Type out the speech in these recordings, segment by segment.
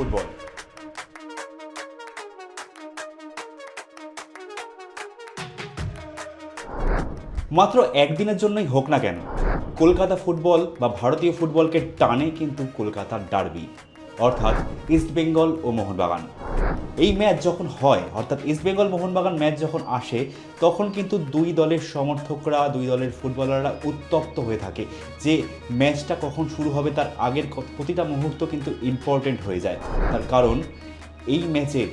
Football. মাত্র একদিনের জন্যই হোক না কেন, কলকাতা ফুটবল বা ভারতীয় ফুটবলকে টানে কিন্তু কলকাতার ডার্বি। অর্থাৎ ইস্টবেঙ্গল ও মোহনবাগান। এই ম্যাচ যখন হয়, অর্থাৎ ইস্টবেঙ্গল মোহনবাগান ম্যাচ যখন আসে, তখন কিন্তু দুই দলের সমর্থকরা, দুই দলের ফুটবলাররা উত্তপ্ত হয়ে থাকে যে ম্যাচটা কখন শুরু হবে, তার আগের প্রতিটা মুহূর্ত কিন্তু ইম্পর্টেন্ট হয়ে যায়। তার কারণ, এই ম্যাচে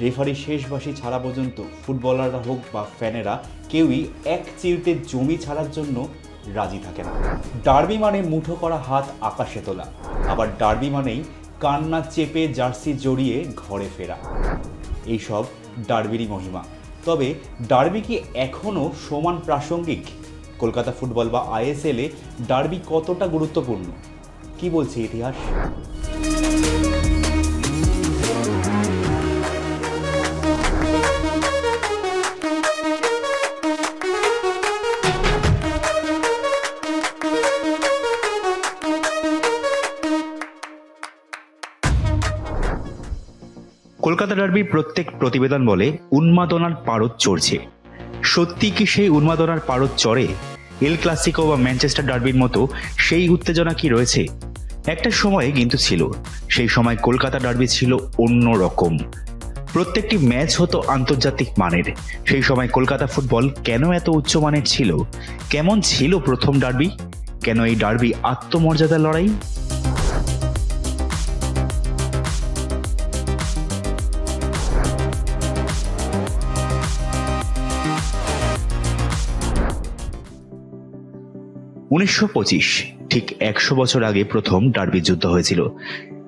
রেফারি শেষ বাসি ছাড়া পর্যন্ত ফুটবলাররা হোক বা ফ্যানেরা, কেউই এক চিরতে জমি ছাড়ার জন্য রাজি থাকে না। ডার্বি মানে মুঠো করা হাত আকাশে তোলা। আবার ডার্বি মানেই কান্না চেপে জার্সি জড়িয়ে ঘরে ফেরা। এইসব ডার্বিরই মহিমা। তবে ডার্বি কি এখনও সমান প্রাসঙ্গিক? কলকাতা ফুটবল বা আইএসএলে ডার্বি কতটা গুরুত্বপূর্ণ? কি বলছে ইতিহাস? কলকাতা ডার্বির প্রত্যেক প্রতিবেদন বলে উন্মাদনার পারদ চড়ছে। সত্যি কি সেই উন্মাদনার পারদ চড়ে? এল ক্লাসিকো বা ম্যানচেস্টার ডার্বির মতো সেই উত্তেজনা কি রয়েছে? একটা সময় কিন্তু ছিল, সেই সময় কলকাতা ডার্বি ছিল অন্য রকম। প্রত্যেকটি ম্যাচ হতো আন্তর্জাতিক মানের। সেই সময় কলকাতা ফুটবল কেন এত উচ্চমানের ছিল? কেমন ছিল প্রথম ডার্বি কেন এই ডার্বি আত্মমর্যাদার লড়াই? উনিশশো পঁচিশ, ঠিক একশো বছর আগে প্রথম ডার্বি যুদ্ধ হয়েছিল।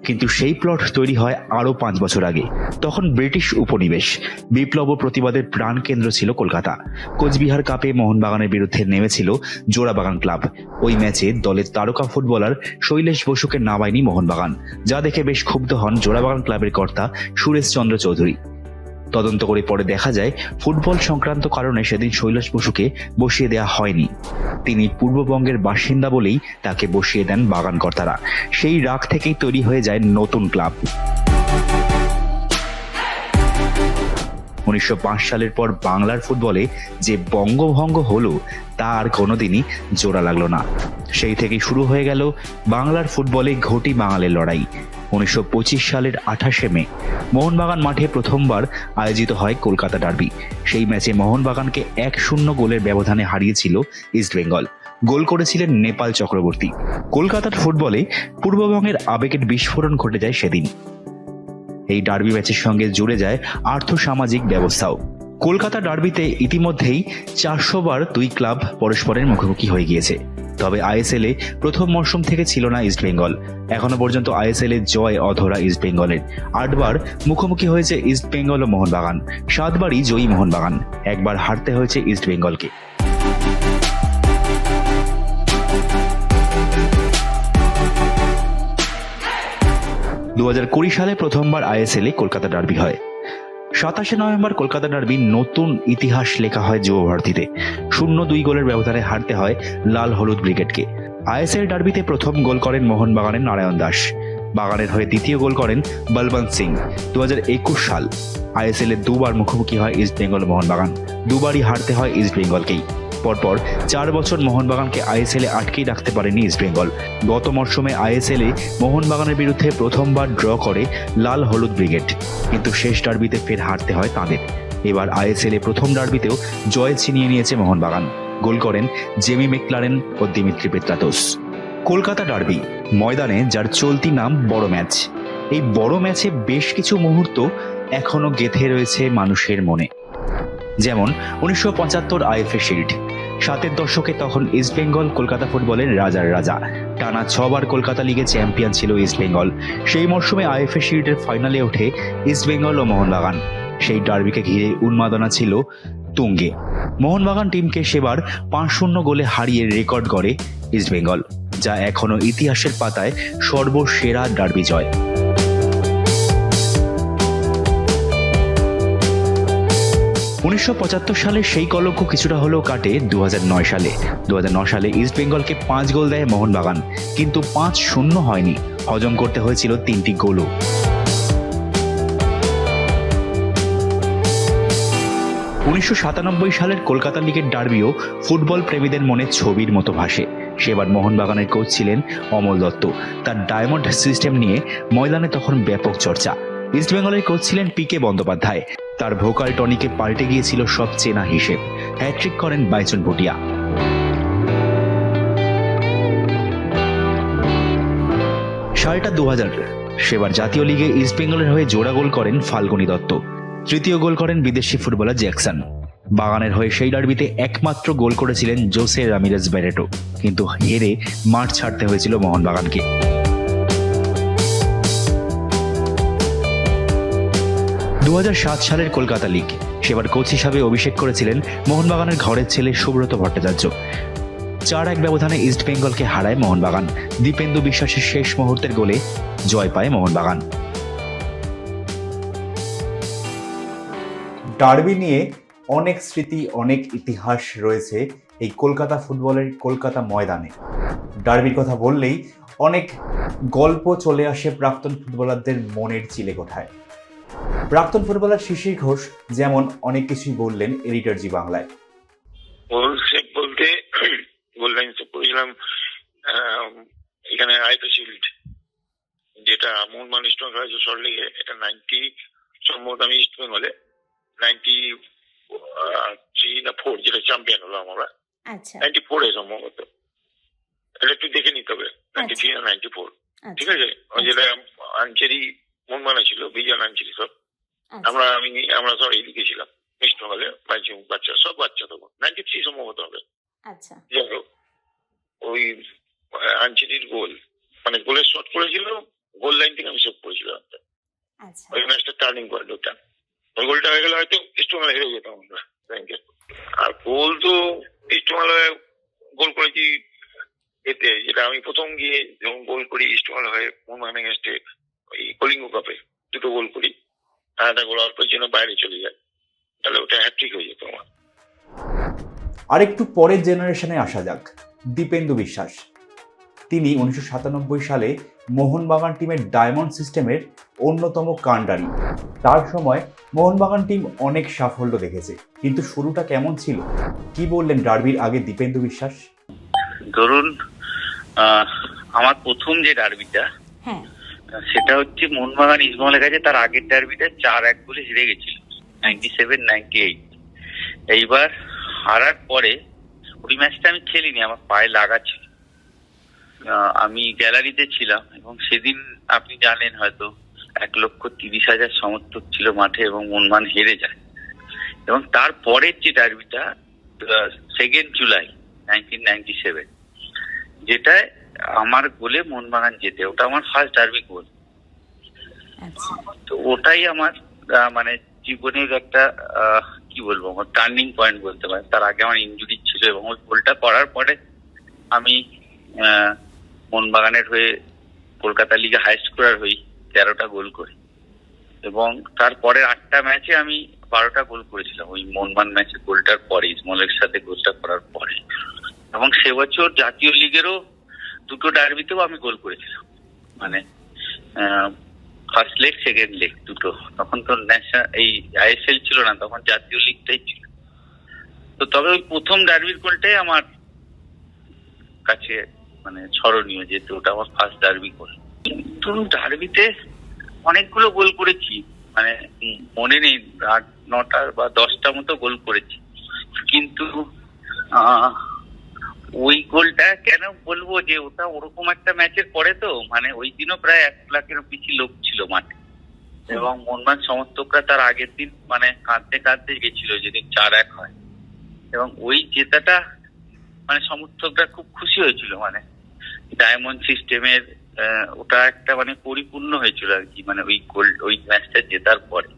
কিন্তু সেই প্লট তৈরি হয় আরও পাঁচ বছর আগে। তখন ব্রিটিশ উপনিবেশ বিপ্লব প্রতিবাদের প্রাণ কেন্দ্র ছিল কলকাতা। কোচবিহার কাপে মোহনবাগানের বিরুদ্ধে নেমেছিল জোড়াবাগান ক্লাব। ওই ম্যাচে দলের তারকা ফুটবলার শৈলেশ বসুকে নামায়নি মোহনবাগান, যা দেখে বেশ ক্ষুব্ধ হন জোড়াবাগান ক্লাবের কর্তা সুরেশ চন্দ্র চৌধুরী। তদন্ত করে পরে দেখা যায়, ফুটবল সংক্রান্ত কারণে সেদিন শৈলাস বসুকে বসিয়ে দেওয়া হয়নি। তিনি পূর্ববঙ্গের বাসিন্দা বলেই তাকে বসিয়ে দেন বাগানকর্তারা সেই রাগ থেকেই তৈরি হয়ে যায় নতুন ক্লাব। উনিশশো পাঁচ সালের পর বাংলার ফুটবলে যে বঙ্গভঙ্গ হলো, তা আর কোনোদিনই জোড়া লাগল না। সেই থেকেই শুরু হয়ে গেল বাংলার ফুটবলে ঘটি বাঙালের লড়াই। উনিশশো পঁচিশ সালের আঠাশে মে, মোহনবাগান মাঠে প্রথমবার আয়োজিত হয় কলকাতা ডার্বি। সেই ম্যাচে মোহনবাগানকে এক শূন্য গোলের ব্যবধানে হারিয়েছিল ইস্টবেঙ্গল গোল করেছিলেন নেপাল চক্রবর্তী। কলকাতার ফুটবলে পূর্ববঙ্গের আবেগের বিস্ফোরণ ঘটে যায় সেদিন। এই ডার্বি ম্যাচের সঙ্গে জুড়ে যায় আর্থসামাজিক ব্যবস্থাও। কলকাতা ডার্বিতে ইতিমধ্যেই চারশো বার দুই ক্লাব পরস্পরের মুখোমুখি হয়ে গিয়েছে। তবে আইএসএল প্রথম মরশুম থেকে ছিল না ইস্টবেঙ্গল এখনও পর্যন্ত আইএসএল জয় অধরা ইস্টবেঙ্গলের আটবার মুখোমুখি হয়েছে ইস্টবেঙ্গল ও মোহনবাগান। সাতবারই জয়ী মোহনবাগান। একবার হারতে হয়েছে ইস্টবেঙ্গলকে দু কুড়ি সালে প্রথমবার আইএসএল এ কলকাতা ডার্বি হয়। সাতাশে নভেম্বর কলকাতা ডার্বি নতুন ইতিহাস লেখা হয় যুব ভারতীতে শূন্য দুই গোলের ব্যবধানে হারতে হয় লাল হলুদ ব্রিগেডকে। আইএসএল ডার্বিতে প্রথম গোল করেন মোহনবাগানের নারায়ণ দাস। বাগানের হয়ে দ্বিতীয় গোল করেন বলবন্ত সিং। দু হাজার একুশ সাল আইএসএল এ দুবার মুখোমুখি হয় ইস্ট বেঙ্গল মোহনবাগান। দুবারই হারতে হয় ইস্ট বেঙ্গলকেই। পরপর চার বছর মোহনবাগানকে আইএসএল এ আটকেই রাখতে পারেনি ইস্ট বেঙ্গল। গত মরশুমে আইএসএল এ মোহনবাগানের বিরুদ্ধে প্রথমবার ড্র করে লাল হলুদ ব্রিগেড। কিন্তু শেষ ডার্বিতে ফের হারতে হয় তাদের। এবার আইএসএল এ প্রথম ডার্বিতেও জয় ছিনিয়ে নিয়েছে মোহনবাগান। গোল করেন জেমি মেকলারেন ও দিমিত্রি পেত্রাতোস কলকাতা ডার্বি, ময়দানে যার চলতি নাম বড় ম্যাচ। এই বড় ম্যাচে বেশ কিছু মুহূর্ত এখনও গেথে রয়েছে মানুষের মনে। যেমন উনিশশো পঁচাত্তর আইএফএ শিল্ড। সাতের দশকে তখন ইস্টবেঙ্গল কলকাতা ফুটবলের রাজার রাজা। টানা ছবার কলকাতা লিগে চ্যাম্পিয়ন ছিল ইস্টবেঙ্গল সেই মরশুমে আইএফএ শিল্ডের ফাইনালে ওঠে ইস্টবেঙ্গল ও মোহনবাগান। সেই ডার্বিকে ঘিরে উন্মাদনা ছিল তুঙ্গে। মোহনবাগান টিমকে সেবার পাঁচ শূন্য গোলে হারিয়ে রেকর্ড গড়ে ইস্টবেঙ্গল যা এখনও ইতিহাসের পাতায় সর্বসেরা ডার্বি জয়। উনিশশো পঁচাত্তর সালে সেই কলঙ্ক কিছুটা হলেও কাটে দু হাজার নয় সালে। দু হাজার নয় সালে ইস্ট বেঙ্গলকে পাঁচ গোল দেয় মোহনবাগান, কিন্তু পাঁচ শূন্য হয়নি। হজম করতে হয়েছিল তিনটি গোলও। উনিশশো সাতানব্বই সালের কলকাতা লিগের ডার্বিও ফুটবল প্রেমীদের মনে ছবির মতো ভাসে। সেবার মোহনবাগানের কোচ ছিলেন অমল দত্ত। তার ডায়মন্ড সিস্টেম নিয়ে ময়দানে তখন ব্যাপক চর্চা। ইস্টবেঙ্গলের কোচ ছিলেন পি কে বন্দ্যোপাধ্যায়। তার ভোকাল টনিকে পাল্টে গিয়েছিল সব চেনা হিসেব। হ্যাট্রিক করেন বাইচন ভুটিয়া। সালটা দু হাজার সেবার জাতীয় লিগে ইস্টবেঙ্গলের হয়ে জোড়া গোল করেন ফাল্গুনী দত্ত। তৃতীয় গোল করেন বিদেশি ফুটবলার জ্যাকসন। বাগানের হয়ে সেই ডার্বিতে একমাত্র গোল করেছিলেন জোসে রামিরেজ বেরেটো কিন্তু হেরে মাঠ ছাড়তে হয়েছিল মোহনবাগানকে দুহাজার সাত সালের কলকাতা লিগ, সেবার কোচ হিসাবে অভিষেক করেছিলেন মোহনবাগানের ঘরের ছেলে সুব্রত ভট্টাচার্য। চার এক ব্যবধানে ইস্ট বেঙ্গলকে হারায় মোহনবাগান দীপেন্দু বিশ্বাসের শেষ মুহূর্তের গোলে জয় পায় মোহনবাগান ডার্বি নিয়ে অনেক স্মৃতি অনেক ইতিহাস রয়েছে এই কলকাতা ফুটবলের কলকাতা ময়দানে। ডার্বির কথা বললেই অনেক গল্প চলে আসে প্রাক্তন ফুটবলারদের মনের চিলে কোঠায়। প্রাক্তন ফুটবলার শিশির ঘোষ যেমন অনেক কিছুই বললেন এডিটর জি বাংলায়। বলতে লাইন আহ, এখানে আইপি শিল্ড যেটা মোহনবান ইস্ট বেঙ্গল আছে সল্টলেকে এটা নাইনটি সম্ভবত আমি ইস্ট বেঙ্গলে। নাইনটি থ্রি না ফোর যেটা চ্যাম্পিয়ন হলো আমরা আচ্ছা। নাইনটি ফোরে সম্ভবত। এটা একটু দেখে নিতে হবে নাইনটি থ্রি না নাইনটি ফোর ঠিক আচ্ছা। আছে যেটা আনচেরি মোহনবানা ছিল বিজন আনচেরি সব। আচ্ছা। আমরা আমি আমরা সব এদিকে ছিলাম ইস্ট বেঙ্গলে বাচ্চা সব বাচ্চা তখন। নাইনটি থ্রি সম্ভবত হবে। আচ্ছা। যাই হোক, ওই আনচিটির গোল। মানে গোলের শট করেছিল গোল লাইন থেকে আমি সেভ করেছিলাম। আচ্ছা। ওই ম্যাচটা টার্নিং পয়েন্ট ওটা। ওই গোলটা হয়ে গেলে হয়তো ইস্টমাল হেরে যেতাম আমরা ব্যাংকে আর গোল তো ইস্টমাল গোল করেছি এতে, যেটা আমি প্রথম গিয়ে যখন গোল করি ইস্টমাল হয়ে মোহনবাগান এগেনস্টে ওই কলিঙ্গ কাপে, দুটো গোল করি। আর গোল অল্পের জন্য বাইরে চলে যায়, তাহলে ওটা হ্যাট্রিক হয়ে যেত আমার। আরেকটু পরের জেনারেশনে আসা যাক, দীপেন্দু বিশ্বাস। তিনি উনিশশো সাতানব্বই সালে মোহনবাগান টিমের ডায়মন্ড সিস্টেমের অন্যতম কাণ্ডারি। তার সময় মোহনবাগান টিম অনেক সাফল্য দেখেছে কিন্তু শুরুটা কেমন ছিল? কি বললেন ডার্বির আগে দীপেন্দু বিশ্বাস? ধরুন আহ, আমার প্রথম যে ডার্বিটা হ্যাঁ। সেটা হচ্ছে মোহনবাগান ইস্টবেঙ্গলের কাছে তার আগের ডার্বিটা চার এক বলে হেরে গেছিল নাইনটি সেভেন নাইনটি এইট এইবার হারার পরে ওই ম্যাচটা আমি খেলিনি আমার পায়ে লাগা ছিল। আমি গ্যালারিতে ছিলাম এবং সেদিন আপনি জানেন হয়তো এক লক্ষ তিরিশ হাজার সমর্থক ছিল মাঠে এবং মনমান হেরে যায়। এবং তারপরের যে ডার্বিটা second July nineteen ninety seven যেটায় আমার গোলে মোহনবাগান জেতে ওটা আমার ফার্স্ট ডার্বি গোল। আচ্ছা। তো ওটাই আমার মানে জীবনের একটা কি বলব আমার টার্নিং পয়েন্ট বলতে পারে তার আগে আমার ইঞ্জুরি ছিল এবং ওই গোলটা করার পরে আমি মোহনবাগানের হয়ে কলকাতা লিগে হাই স্কোরার হই, তেরোটা গোল করি। এবং তারপরে আটটা ম্যাচে আমি বারোটা গোল করেছিলাম। ওই মোহনবাগান ম্যাচে গোলটার পরে ইসমলের সাথে গোলটা করার পরে। এবং সে বছর জাতীয় লিগেরও দুটো ডার্বিতেও আমি গোল করেছিলাম। মানে ফার্স্ট লেগ সেকেন্ড লেগ দুটো। তখন তো ন্যাশনাল এই আইএসএল ছিল না, তখন জাতীয় লিগটাই ছিল। তো তবে ওই প্রথম ডার্বির গোলটাই আমার কাছে মানে স্মরণীয়, যেহেতু ওটা আমার ফার্স্ট ডার্বি গোল কিন্তু ডার্বিতে অনেকগুলো গোল করেছি। মানে মনে নেই আট নটার বা দশটা মতো গোল করেছি। কিন্তু ওই গোলটা কেন বলব যে, ওটা ওরকম একটা ম্যাচের পরে তো মানে ওই দিনও প্রায় এক লাখের বেশি লোক ছিল মাঠে। এবং মনমান সমর্থকরা তার আগের দিন মানে কাঁদতে কাঁদতে গেছিল যেদিন চার এক হয়। এবং ওই জেতাটা মানে সমর্থকরা খুব খুশি হয়েছিল মানে ডায়মন্ড সিস্টেমের ওটা একটা মানে পরিপূর্ণ হয়েছিল আর কি মানে ওই গোল্ড ওই ম্যাচটা জেতার পরে।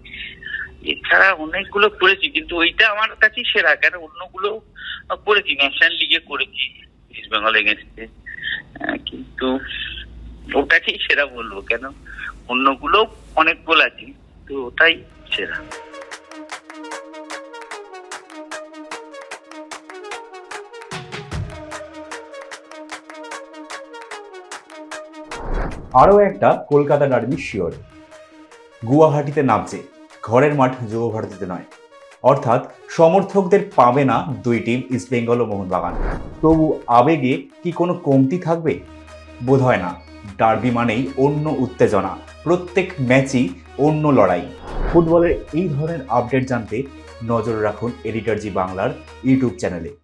এছাড়া অনেকগুলো করেছি, কিন্তু ওইটা আমার কাছে সেরা, কেন অন্যগুলো করেছি ন্যাশনাল লিগে করেছি ইস্ট বেঙ্গল এগেনস্টে কিন্তু ওটাকেই সেরা বলব, কেন? অন্যগুলো অনেক গোল আছে, তো ওটাই সেরা। আরও একটা কলকাতা ডার্বি শিওর। গুয়াহাটিতে নামছে, ঘরের মাঠ যুব ভারতীতে নয়। অর্থাৎ সমর্থকদের পাবে না দুই টিম ইস্টবেঙ্গল ও মোহনবাগান। তবু আবেগে কি কোনো কমতি থাকবে? বোধ হয় না। ডার্বি মানেই অন্য উত্তেজনা। প্রত্যেক ম্যাচই অন্য লড়াই। ফুটবলের এই ধরনের আপডেট জানতে নজর রাখুন এডিটর জি বাংলার ইউটিউব চ্যানেলে।